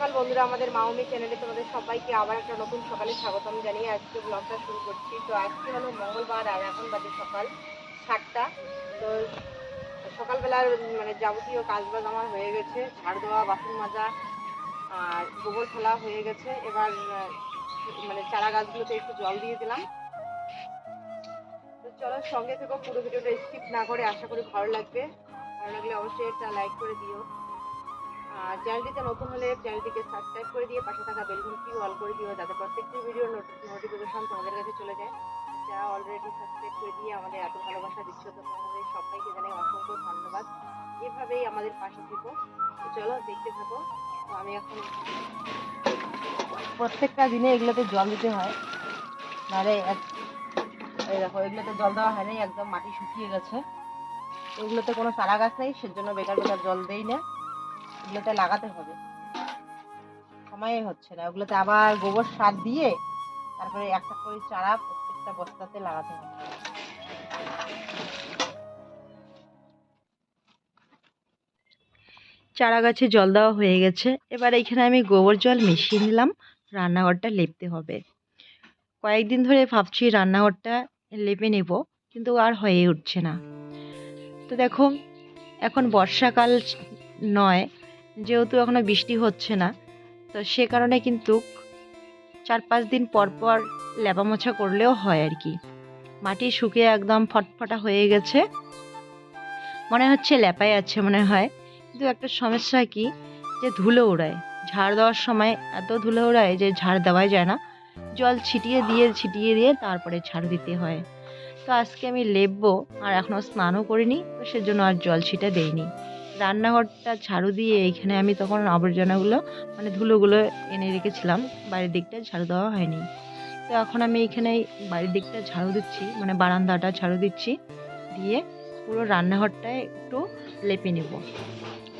সকাল বন্ধুরা, আমাদের মাউমি চ্যানেলে তোমাদের সবাইকে আবার একটা নতুন সকালে স্বাগতম জানিয়ে আজকে ব্লগটা শুরু করছি। তো আজকে হলো মঙ্গলবার আর এখন বাজে সকাল সাতটা। তো সকালবেলার মানে যাবতীয় কাজবাজ আমার হয়ে গেছে, ঝাড় দেওয়া, বাসন মাজা আর গোবর ফেলা হয়ে গেছে। এবার মানে চারা গাছগুলোতে একটু জল দিয়ে দিলাম। তো চলো সঙ্গে থেকে পুরো ভিডিওটা স্কিপ না করে আশা করি ভালো লাগবে। ভালো লাগলে অবশ্যই একটা লাইক করে দিও। আর চ্যানেলটিতে নতুন হলে চ্যানেলটিকে সাবস্ক্রাইব করে দিয়ে পাশে থাকা বেলঘন্টি অল করে দিও যাতে প্রত্যেকটি ভিডিওর নোটিফিকেশন তোমাদের কাছে চলে যায়। যারা অলরেডি সাবস্ক্রাইব করে দিয়ে আমাদের এত ভালোবাসা দিচ্ছ, তো তোমাদের সবাইকে জানাই অসংখ্য ধন্যবাদ। এভাবেই আমাদের পাশে থেকো। চলো দেখতে থাকো। তো আমি এখন প্রত্যেকটা দিনে এগুলোতে জল দিতে হয়। নাহলে এই দেখো, এগুলোতে জল দেওয়া হয়নি, একদম মাটি শুকিয়ে গেছে। এগুলোতে কোনো চারা গাছ নেই, সেজন্য বেকার বেকার জল দেই না। এগুলোতে লাগাতে হবে। সময় হচ্ছে না। ওগুলোতে আবার গোবর সার দিয়ে তারপরে একটা করে চারা প্রত্যেকটা বস্তাতে লাগাতে হবে। চারা গাছে জল দেওয়া হয়ে গেছে। এবার এখানে আমি গোবর জল মিশিয়ে নিলাম। রান্নাঘরটা লেপতে হবে। কয়েকদিন ধরে ভাবছি রান্নাঘরটা লেপে নেব, কিন্তু আর হয়ে উঠছে না। তো দেখো, এখন বর্ষাকাল নয় যেহেতু এখনও বৃষ্টি হচ্ছে না, তো সে কারণে কিন্তু চার পাঁচ দিন পর পর লেপা মোছা করলেও হয় আর কি। মাটি শুকিয়ে একদম ফটফটা হয়ে গেছে। মনে হচ্ছে লেপাই আছে মনে হয়। কিন্তু একটা সমস্যা কি যে ধুলো ওড়ায় ঝাড় দেওয়ার সময় এত ধুলো ওড়ায় যে ঝাড় দেওয়াই যায় না। জল ছিটিয়ে দিয়ে ছিটিয়ে দিয়ে তারপরে ঝাড় দিতে হয়। তো আজকে আমি লেপবো আর এখনও স্নানও করিনি, তো সেজন্য আর জল ছিটা দেইনি। রান্নাঘরটা ঝাড়ু দিয়ে এইখানে আমি তখন আবর্জনাগুলো মানে ধুলোগুলো এনে রেখেছিলাম। বাড়ির দিকটা ঝাড়ু দেওয়া হয়নি। তো এখন আমি এইখানে বাড়ির দিকটা ঝাড়ু দিচ্ছি মানে বারান্দাটা ঝাড়ু দিচ্ছি। দিয়ে পুরো রান্নাঘরটায় একটু লেপে নেব।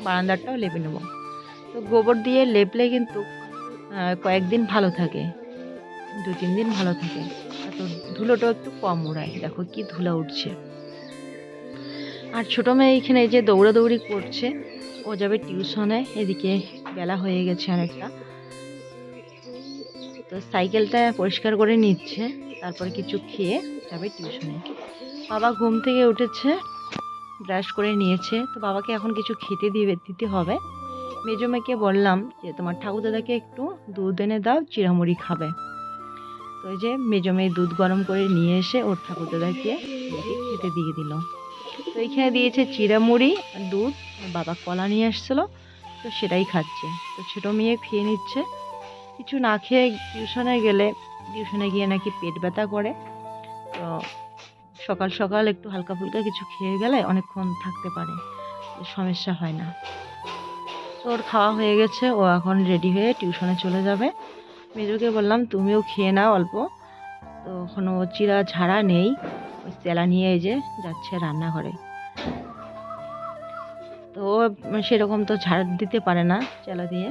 বারান্দাটাও লেপে নেব। তো গোবর দিয়ে লেপলে কিন্তু কয়েকদিন ভালো থাকে। দু তিন দিন ভালো থাকে। তো ধুলোটাও একটু কম ওড়ায় দেখো কি ধুলো উঠছে। আর ছোটো মেয়ে এখানে এই যে দৌড়াদৌড়ি করছে, ও যাবে টিউশনে, এদিকে বেলা হয়ে গেছে অনেকটা। তো সাইকেলটা পরিষ্কার করে নিচ্ছে, তারপরে কিছু খেয়ে যাবে টিউশনে। বাবা ঘুম থেকে উঠেছে, ব্রাশ করে নিয়েছে, তো বাবাকে এখন কিছু খেতে দিবে, দিতে হবে। মেজো মেয়েকে বললাম যে, তোমার ঠাকুর দাদাকে একটু দুধ এনে দাও, চিড়ামুড়ি খাবে। তো ওই যে মেজো মেয়ে দুধ গরম করে নিয়ে এসে ওর ঠাকুর দাদাকে খেতে দিয়ে দিল। তো এইখানে দিয়েছে চিড়ামুড়ি আর দুধ বাবা কলা নিয়ে এসেছিল তো সেটাই খাচ্ছে। তো ছোটো মেয়ে খেয়ে নিচ্ছে। কিছু না খেয়ে টিউশনে গেলে, টিউশনে গিয়ে নাকি পেট ব্যথা করে। তো সকাল সকাল একটু হালকা ফুলকা কিছু খেয়ে গেলে অনেকক্ষণ থাকতে পারে সমস্যা হয় না। তো ওর খাওয়া হয়ে গেছে, ও এখন রেডি হয়ে টিউশনে চলে যাবে। মেজুকে বললাম, তুমিও খেয়ে নাও অল্প। তো কোনো চিরা ঝাড়া নেই। চেলা নিয়ে এই যে যাচ্ছে রান্নাঘরে। তো সেরকম তো ঝাড় দিতে পারে না চেলা দিয়ে।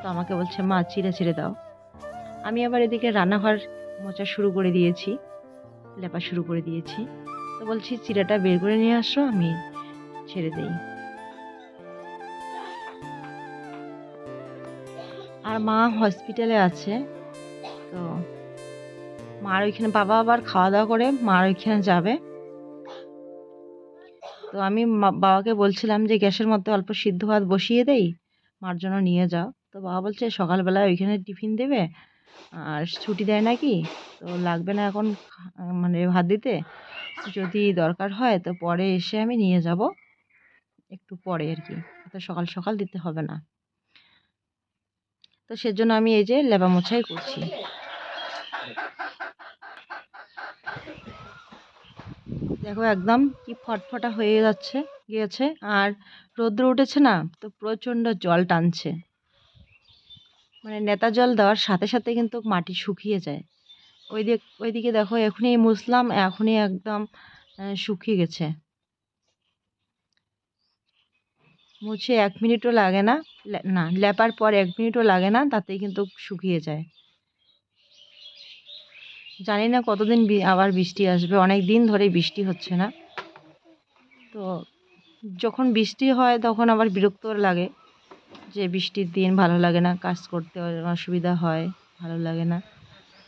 তো আমাকে বলছে, মা, চিড়ে ছিঁড়ে দাও। আমি আবার এদিকে রান্নাঘর মোচা শুরু করে দিয়েছি, লেপা শুরু করে দিয়েছি। তো বলছি চিরাটা বের করে নিয়ে আসো, আমি ছেড়ে দেই। আর মা হসপিটালে আছে, তো মার ওইখানে বাবা আবার খাওয়া দাওয়া করে, মার ওইখানে যাবে। তো আমি বাবাকে বলছিলাম যে, গ্যাসের মধ্যে অল্প সিদ্ধ ভাত বসিয়ে দেই, মার জন্য নিয়ে যাও। তো বাবা বলছে, সকালবেলায় ওইখানে টিফিন দেবে, আর ছুটি দেয় নাকি? তো লাগবে না এখন মানে ভাত দিতে। যদি দরকার হয় তো পরে এসে আমি নিয়ে যাব। একটু পরে আর কি তো সকাল সকাল দিতে হবে না। তো সেজন্য আমি এই যে লেবা মোছাই করছি। দেখো একদম কি ফটফটা হয়ে যাচ্ছে, গিয়েছে। আর রোদ্র উঠেছে না, তো প্রচণ্ড জল টানছে। মানে নেতা জল দেওয়ার সাথে সাথে কিন্তু মাটি শুকিয়ে যায়। ওই দিক ওইদিকে দেখো এখনই মুসলাম, এখনই একদম শুকিয়ে গেছে। মুছে এক মিনিটও লাগে না না, লেপার পর এক মিনিটও লাগে না, তাতেই কিন্তু শুকিয়ে যায়। জানি না কতদিন আবার বৃষ্টি আসবে, অনেক দিন ধরে বৃষ্টি হচ্ছে না। তো যখন বৃষ্টি হয় তখন আবার বিরক্ত লাগে যে বৃষ্টির দিন ভালো লাগে না, কাজ করতে অসুবিধা হয়, ভালো লাগে না।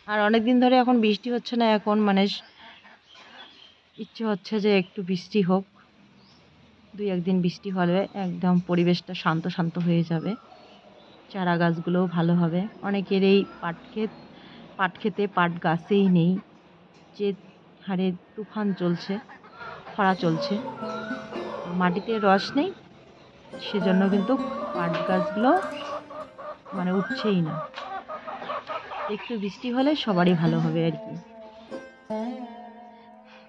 আর অনেক দিন ধরে এখন বৃষ্টি হচ্ছে না, এখন মানে ইচ্ছে হচ্ছে যে একটু বৃষ্টি হোক। দুই একদিন বৃষ্টি হলে একদম পরিবেশটা শান্ত শান্ত হয়ে যাবে। চারা গাছগুলোও ভালো হবে। অনেকের এই পাট ক্ষেত পাট খেতে পাট গাছেই নেই। যে হারে তুফান চলছে, খরা চলছে, মাটিতে রস নেই, সেজন্য কিন্তু পাট গাছগুলো মানে উঠছেই না। একটু বৃষ্টি হলে সবারই ভালো হবে আর কি।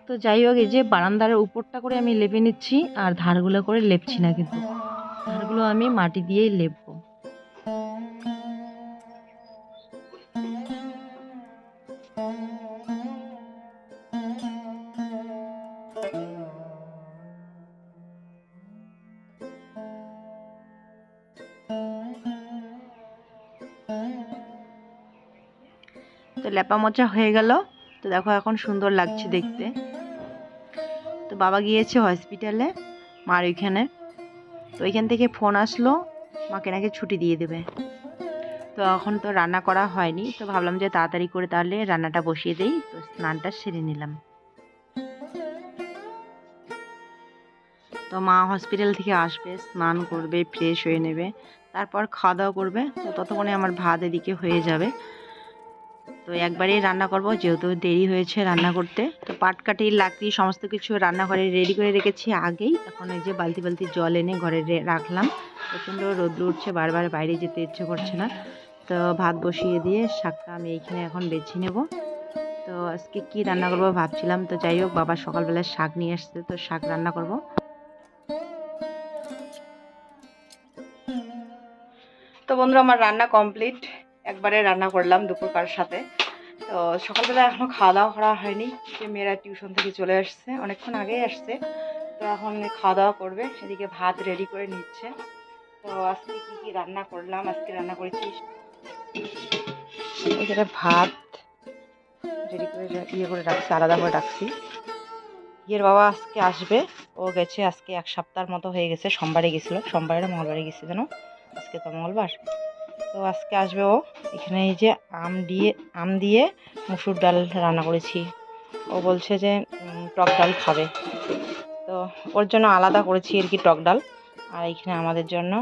তো যাই হোক, এই যে বারান্দার উপরটা করে আমি লেপে নিচ্ছি, আর ধারগুলো করে লেপছি না কিন্তু। ধারগুলো আমি মাটি দিয়েই লেপবো। লেপা মোচা হয়ে গেল। তো দেখো এখন সুন্দর লাগছে দেখতে। তো বাবা গিয়েছে হসপিটালে মার ওইখানে। তো ওইখান থেকে ফোন আসলো, মাকে নাকি ছুটি দিয়ে দেবে। তো এখন তো রান্না করা হয়নি, তো ভাবলাম যে তাড়াতাড়ি করে তাহলে রান্নাটা বসিয়ে দেই। তো স্নানটা সেরে নিলাম। তো মা হসপিটাল থেকে আসবে, স্নান করবে ফ্রেশ হয়ে নেবে, তারপর খাওয়া দাওয়া করবে। তো ততক্ষণে আমার ভাত এদিকে হয়ে যাবে। তো একবারেই রান্না করব, যেহেতু দেরি হয়েছে রান্না করতে। তো পাটকাঠি লাকড়ি সমস্ত কিছু রান্নাঘরে রেডি করে রেখেছি আগেই। এখন এই যে বালতি বালতি জল এনে ঘরে রাখলাম। প্রচণ্ড রোদ্র উঠছে, বারবার বাইরে যেতে ইচ্ছে করছে না। তো ভাত বসিয়ে দিয়ে শাকটা আমি এইখানে এখন বেছে নেব। তো আজকে কি রান্না করব ভাবছিলাম, তো যাই হোক, বাবা সকালবেলা শাক নিয়ে আসছে, তো শাক রান্না করব। তো বন্ধুরা, আমার রান্না কমপ্লিট। একবারে রান্না করলাম দুপুরকার সাথে। তো সকালবেলা এখনও খাওয়া দাওয়া করা হয়নি। যে মেয়েরা টিউশন থেকে চলে আসছে, অনেকক্ষণ আগেই আসছে। তো এখন খাওয়া দাওয়া করবে, এদিকে ভাত রেডি করে নিচ্ছে। তো আজকে কি কি রান্না করলাম, আজকে রান্না করেছি। এখানে ভাত রেডি করে ইয়ে করে রাখছি, আলাদা করে রাখছি। ইয়ের বাবা আজকে আসবে, ও গেছে আজকে এক সপ্তাহের মতো হয়ে গেছে, সোমবারে গেছিল, সোমবারে মঙ্গলবারে গেছে যেন। আজকে তো মঙ্গলবার। তো আজকে আসবে ও। এখানে এই যে আম দিয়ে আম দিয়ে মুসুর ডাল রান্না করেছি। ও বলছে যে টক ডাল খাবে। তো ওর জন্য আলাদা করেছি আর কি টক ডাল। আর এখানে আমাদের জন্য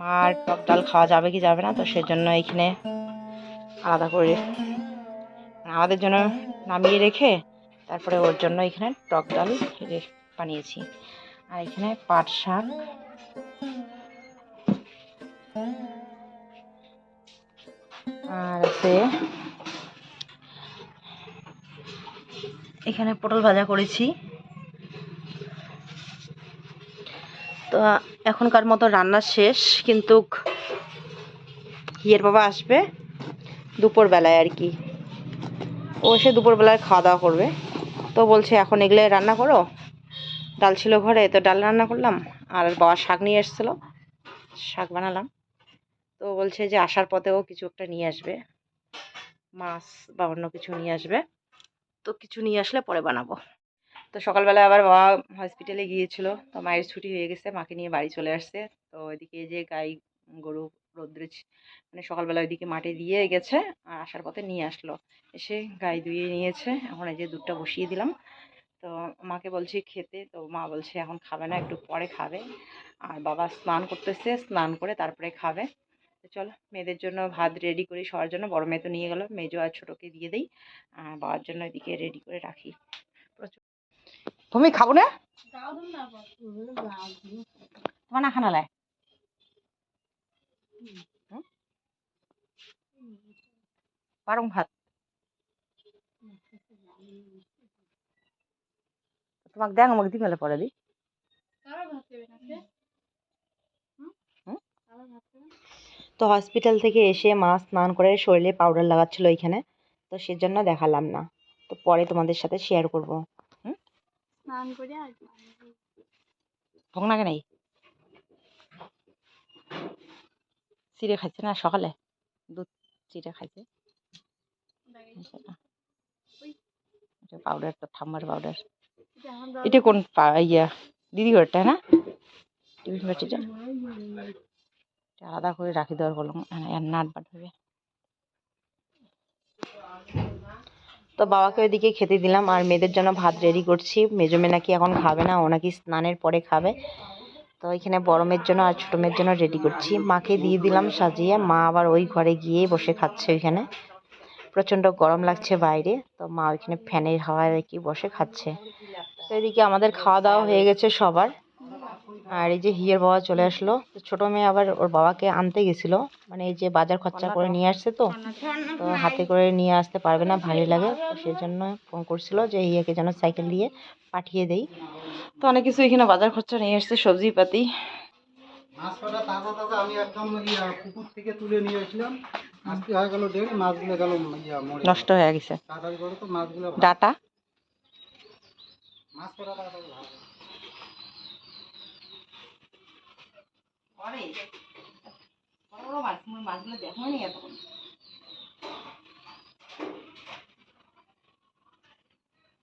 মার টক ডাল খাওয়া যাবে কি যাবে না, তো সেজন্য এখানে আলাদা করে আমাদের জন্য নামিয়ে রেখে তারপরে ওর জন্য এখানে টক ডাল বানিয়েছি। আর এখানে পাট শাক। আর আছে। এখানে পটল ভাজা করেছি। তো এখনকার মতো রান্না শেষ, কিন্তু হিয়ের বাবা আসবে দুপুরবেলায় আর কি। ও সে দুপুরবেলায় খাওয়া দাওয়া করবে। তো বলছে, এখন এগুলো রান্না করো? ডাল ছিল ঘরে, তো ডাল রান্না করলাম। আর বাবা শাক নিয়ে এসেছিল। শাক বানালাম। তো বলছে যে, আসার পথেও কিছু একটা নিয়ে আসবে। মাছ বা অন্য কিছু নিয়ে আসবে। তো কিছু নিয়ে আসলে পরে বানাবো। তো সকালবেলা আবার বাবা হসপিটালে গিয়েছিল। তো মায়ের ছুটি হয়ে গেছে, মাকে নিয়ে বাড়ি চলে আসছে। তো ওইদিকে যে গাই, গরু, রোদ্রে মানে সকালবেলা ওইদিকে মাঠে দিয়ে গেছে, আর আসার পথে নিয়ে আসলো। এসে গাই ধুয়ে নিয়েছে। এখন এই যে দুধটা বসিয়ে দিলাম। তো মাকে বলছি খেতে। তো মা বলছে এখন খাবে না, একটু পরে খাবে। আর বাবা স্নান করতেছে, স্নান করে তারপরে খাবে। তো চলো মেয়েদের জন্য ভাত রেডি করি সবার জন্য বড় মেয়ে তো নিয়ে গেল। মেজো আর ছোটোকে দিয়ে দিই। আর বাবার জন্য এদিকে রেডি করে রাখি। প্রচুর। তুমি খাব না? তোমার না খানা লাই পারং ভাত। তোমাকে দেখ আমাকে দি মেলে পরে দি। তো হসপিটাল থেকে এসে মা স্নান করে শরীরে পাউডার লাগাচ্ছিল এখানে তো সেজন্য দেখালাম না। তো পরে তোমাদের সাথে শেয়ার করব। স্নান করে আর ভোগ না নাই? চিড়ে খাইছে না সকালে? দুধ চিড়ে খাইছে? পাউডার তো ঠাম্মার পাউডার এটা কোন পা- ইয়া দিদি ঘরটা না? টিফিন বাটিটা? আলাদা করে রাখি দেওয়ার বললাম নাট বাট হবে। তো বাবাকে ওইদিকে খেতে দিলাম, আর মেয়েদের জন্য ভাত রেডি করছি। মেজো মেয়ে নাকি এখন খাবে না, ও নাকি স্নানের পরে খাবে। তো এখানে বড় মেয়ের জন্য আর ছোটো মেয়ের জন্য রেডি করছি। মাকে দিয়ে দিলাম সাজিয়ে, মা আবার ওই ঘরে গিয়ে বসে খাচ্ছে ওইখানে। প্রচণ্ড গরম লাগছে বাইরে, তো মা ওইখানে ফ্যানের হাওয়ায় কি বসে খাচ্ছে। তো এদিকে আমাদের খাওয়া দাওয়া হয়ে গেছে সবার। আর এই যে হিয়ের বাবা চলে আসলো। তো ছোটো মেয়ে আবার ওর বাবাকে আনতে গেছিল। মানে এই যে বাজার খরচা করে নিয়ে আসছে তো তো হাতে করে নিয়ে আসতে পারবে না ভারী লাগে। সেই জন্য ফোন করছিল যে হিয়াকে যেন সাইকেল দিয়ে পাঠিয়ে দেই। তো অনেক কিছু এখানে বাজার খরচা নিয়ে আসছে সবজি পাতি। মাছ তাজা তাজা। আমি একদম পুকুর থেকে তুলে নিয়ে এসলাম আজকে হয়ে গেল দেড় মাছগুলো গেল নষ্ট হয়ে গেছে। তাড়াতাড়ি করে তো মাছগুলো ভালো। ডাটা মাছ কটা তাড়াতাড়ি ভালো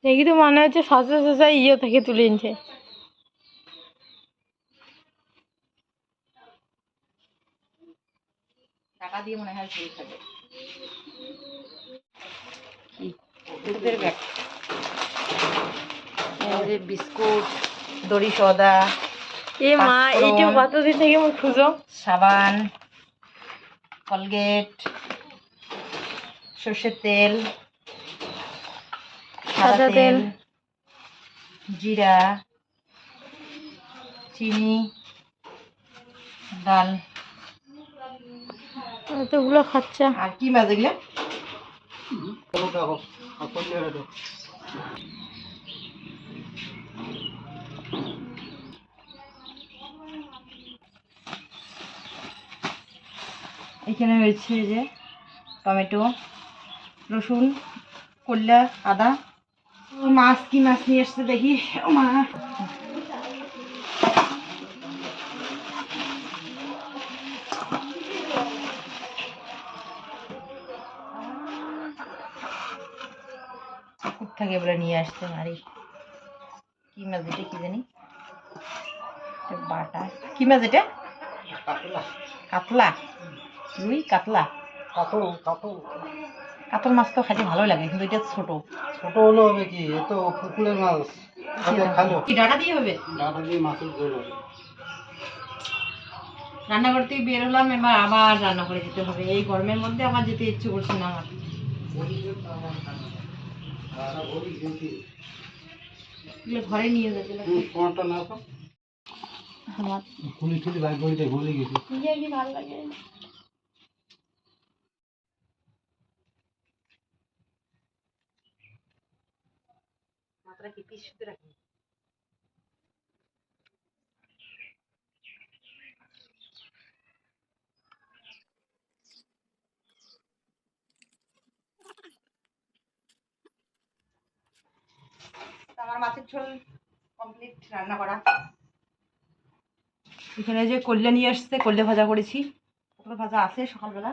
দেখি তো মনে হচ্ছে সসা সসা ইয়ে থেকে তুলে নিছে টাকা দিয়ে মনে হয় ঝুল খাবে কি? ব্যাগ। বিস্কুট দড়ি সদা এ মা এইটা কতদিন থেকে আমার খুঁজো? সাবান কলগেট সর্ষের তেল সাদা তেল তেল। জিরা চিনি ডাল। এতগুলো খরচা আর কি মাছ এগুলো চলো দেখো আর করলে হলো এখানে হয়েছে যে টমেটো রসুন কল্লা আদা। মাছ কি মাছ নিয়ে এসছে দেখি? ও মা। থেকে বলে নিয়ে আসছে আরে কি মাছ এটা কি জানি? বাটা। কি মাছ এটা? কাতলা। কাতলা। রুই কাতলা। কাতল কাতল। কাতল মাছ তো খাইতে ভালোই লাগে কিন্তু এটা ছোট। ছোট হলো হবে কি? এ তো পুকুরের মাছ। খালো। কি ডাটা দিয়ে হবে? ডাটা দিয়ে মাছের ঝোল হবে। রান্না করতে বের হলাম এবার আবার রান্না করে যেতে হবে। এই গরমের মধ্যে আবার যেতে ইচ্ছে করছে না আমার। ঘরে নিয়ে তো। আমার খুলি গেছি। ভালো লাগে। কি পিস রাখি আমার মাছের ঝোল কমপ্লিট রান্না করা। এখানে যে কল্যা নিয়ে আসছে কল্যা ভাজা করেছি। পটল ভাজা আছে সকালবেলা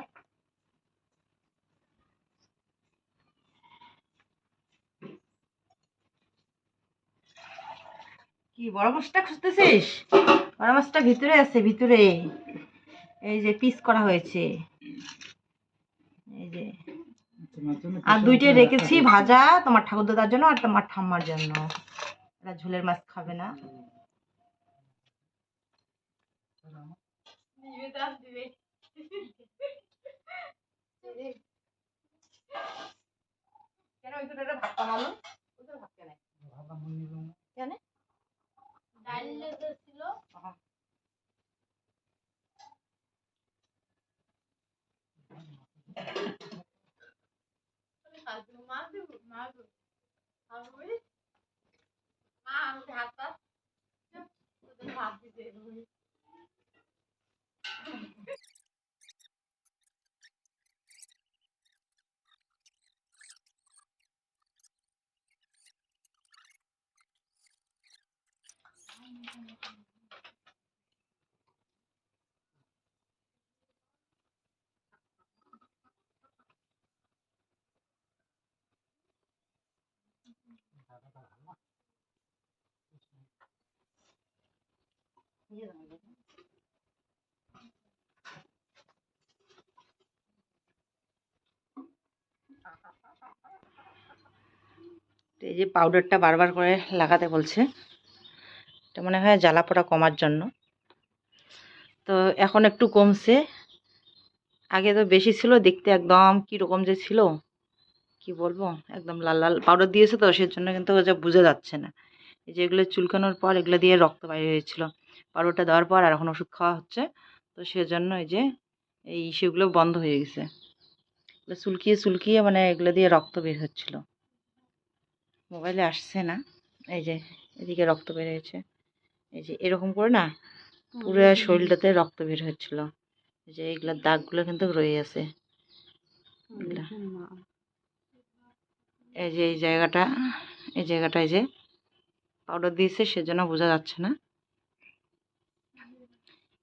কি বড় মাছটা খুঁজতেছিস? বড় মাছটা ভিতরে আছে, ভিতরে। এই যে পিস করা হয়েছে। এই যে। আর দুইটা রেখেছি ভাজা তোমার ঠাকুর দাদার জন্য আর তোমার ঠাম্মার জন্য। এরা ঝোলের মাছ খাবে না। কেন ভাত কেন? কেন ছিল মা মা আমি মা আমাকে হাত পা ভাত দিতে এই যে পাউডারটা বারবার করে লাগাতে বলছে, এটা মনে হয় জ্বালা পোড়া কমার জন্য। তো এখন একটু কমছে। আগে তো বেশি ছিল, দেখতে একদম কীরকম যে ছিল। কি বলব? একদম লাল লাল পাউডার দিয়েছে তো সেজন্য কিন্তু ওটা বোঝা যাচ্ছে না। এই যে এগুলো চুলকানোর পর এগুলো দিয়ে রক্ত বাইরে হয়েছিল। পাউডারটা দেওয়ার পর আর এখন ওষুধ খাওয়া হচ্ছে। তো সেজন্য এই যে এই সেগুলো বন্ধ হয়ে গেছে। এগুলো চুলকিয়ে চুলকিয়ে মানে এগুলো দিয়ে রক্ত বের হচ্ছিল। মোবাইলে আসছে না। এই যে এদিকে রক্ত বের হয়েছে। এই যে এরকম করে না পুরো শরীরটাতে রক্ত বের হচ্ছিল। এই যে এইগুলোর দাগগুলো কিন্তু রয়ে আছে এগুলা। এই যে এই জায়গাটা, এই জায়গাটায় যে পাউডার দিয়েছে সেজন্য বোঝা যাচ্ছে না।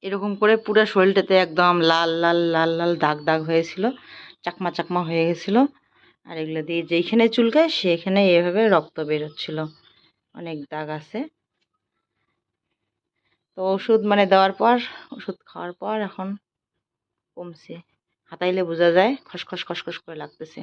এরকম করে পুরো শরীরটাতে একদম লাল লাল লাল লাল দাগ দাগ হয়েছিল, চাকমা চাকমা হয়ে গেছিল। আর এগুলো দিয়ে যেইখানে চুলকায় সেখানে এভাবে রক্ত বেরোচ্ছিল অনেক দাগ আছে। তো ওষুধ মানে দেওয়ার পর, ওষুধ খাওয়ার পর এখন কমছে। হাতাইলে বোঝা যায়, খসখস খসখস করে লাগতেছে।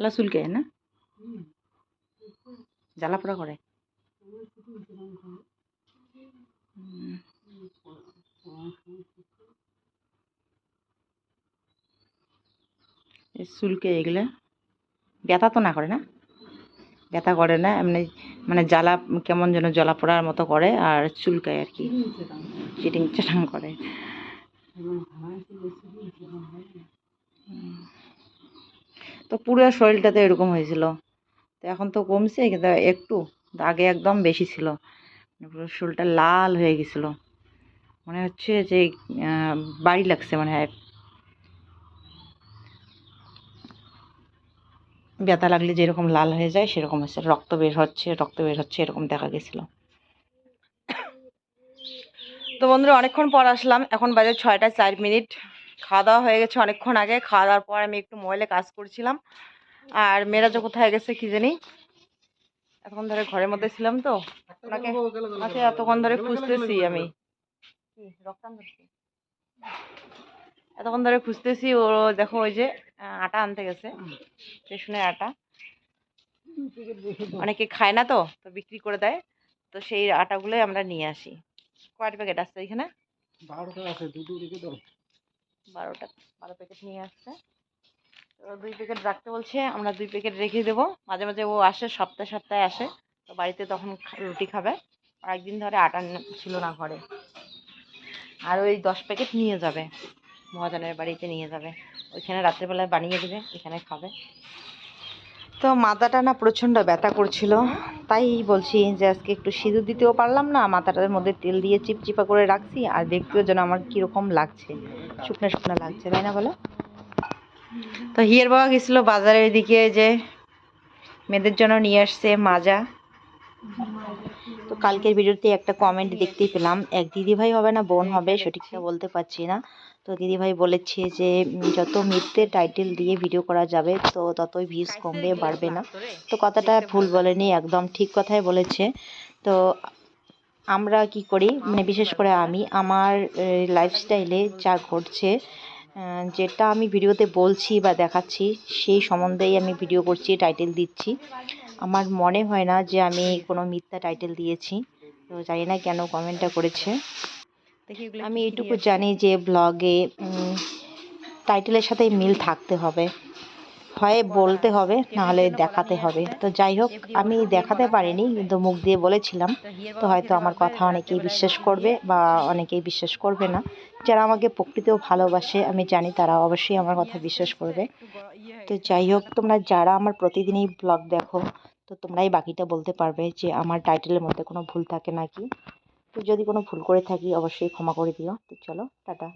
এলা চুলকে না? জ্বালা পোড়া করে। চুলকে এগুলা? ব্যথা তো না করে না? ব্যথা করে না এমনি মানে জ্বালা কেমন যেন জ্বালা পোড়ার মতো করে আর চুলকায় আর কি? চিটিং চাটাং করে। তো পুরো শরীরটাতে এরকম হয়েছিল। তো এখন তো কমছে, কিন্তু একটু আগে একদম বেশি ছিল। মানে পুরো শরীরটা লাল হয়ে গেছিল। মনে হচ্ছে যে বাড়ি লাগছে মানে ব্যথা লাগলে যেরকম লাল হয়ে যায়, সেরকম হচ্ছে। রক্ত বের হচ্ছে, রক্ত বের হচ্ছে, এরকম দেখা গেছিল। তো বন্ধুরা, অনেকক্ষণ পর আসলাম। এখন বাজে ছয়টা চার মিনিট। খাওয়া দাওয়া হয়ে গেছে অনেকক্ষণ আগে। খাওয়া দাওয়ার পর আমি একটু মোবাইলে কাজ করছিলাম। আর মেয়েরাজও কোথায় গেছে কি জানি? এতক্ষণ ধরে ঘরের মধ্যে ছিলাম তো। ওনাকে আচ্ছা এতক্ষণ ধরে খুঁজতেছি আমি। এতক্ষণ ধরে খুঁজতেছি, ও দেখো ওই যে আটা আনতে গেছে। রেশনের আটা। অনেকে খায় না তো তো বিক্রি করে দেয়। তো সেই আটাগুলোই আমরা নিয়ে আসি। কয়টা প্যাকেট আসছে এখানে? বারোটা আছে, দুটো বারোটা, বারো প্যাকেট নিয়ে আসছে। তো দুই প্যাকেট রাখতে বলছে, আমরা দুই প্যাকেট রেখে দেবো। মাঝে মাঝে ও আসে, সপ্তাহে সপ্তাহে আসে। তো বাড়িতে তখন রুটি খাবে। আর একদিন ধরে আটা ছিল না ঘরে। আর ওই দশ প্যাকেট নিয়ে যাবে। মহাজনের বাড়িতে নিয়ে যাবে। ওইখানে রাত্রেবেলায় বানিয়ে দেবে, এখানে খাবে। তো মাথাটা না প্রচণ্ড ব্যথা করছিল। তাই বলছি যে আজকে একটু সিঁদুর দিতেও পারলাম না, মাথাটার মধ্যে তেল দিয়ে চিপচিপা করে রাখছি আর দেখতেও যেন আমার কীরকম লাগছে, শুকনো শুকনো লাগছে, তাই না বলো? তো হিয়ার বাবা গেছিল বাজারের দিকে যে, মেয়েদের জন্য নিয়ে আসছে মাজা। তো কালকের ভিডিওতে একটা কমেন্ট দেখতেই পেলাম, এক দিদিভাই হবে না, বোন হবে, সঠিকটা বলতে পারছি না। তো দিদিভাই বলেছে যে যত মিথ্যে টাইটেল দিয়ে ভিডিও করা যাবে তো ততই ভিউজ কমবে বাড়বে না। তো কথাটা ভুল বলেনি একদম ঠিক কথাই বলেছে। তো আমরা কি করি মানে বিশেষ করে আমি আমার লাইফস্টাইলে যা ঘটছে যেটা আমি ভিডিওতে বলছি বা দেখাচ্ছি সেই সম্বন্ধেই আমি ভিডিও করছি টাইটেল দিচ্ছি। আমার মনে হয় না যে আমি কোনো মিথ্যা টাইটেল দিয়েছি। তো জানি না কেন কমেন্টটা করেছে। আমি এটুকু জানি যে ব্লগে টাইটেলের সাথে মিল থাকতে হবে। হয় বলতে হবে নাহলে দেখাতে হবে। তো যাই হোক আমি দেখাতে পারিনি কিন্তু মুখ দিয়ে বলেছিলাম। তো হয়তো আমার কথা অনেকেই বিশ্বাস করবে বা অনেকেই বিশ্বাস করবে না। যারা আমাকে প্রকৃতিও ভালোবাসে আমি জানি তারা অবশ্যই আমার কথা বিশ্বাস করবে। তো যাই হোক তোমরা যারা আমার প্রতিদিনই ব্লগ দেখো তো তোমরাই বাকিটা বলতে পারবে যে আমার টাইটেলের মধ্যে কোনো ভুল থাকে নাকি। যদি কোনো ভুল করে থাকি অবশ্যই ক্ষমা করে দিও। তো চলো টাটা।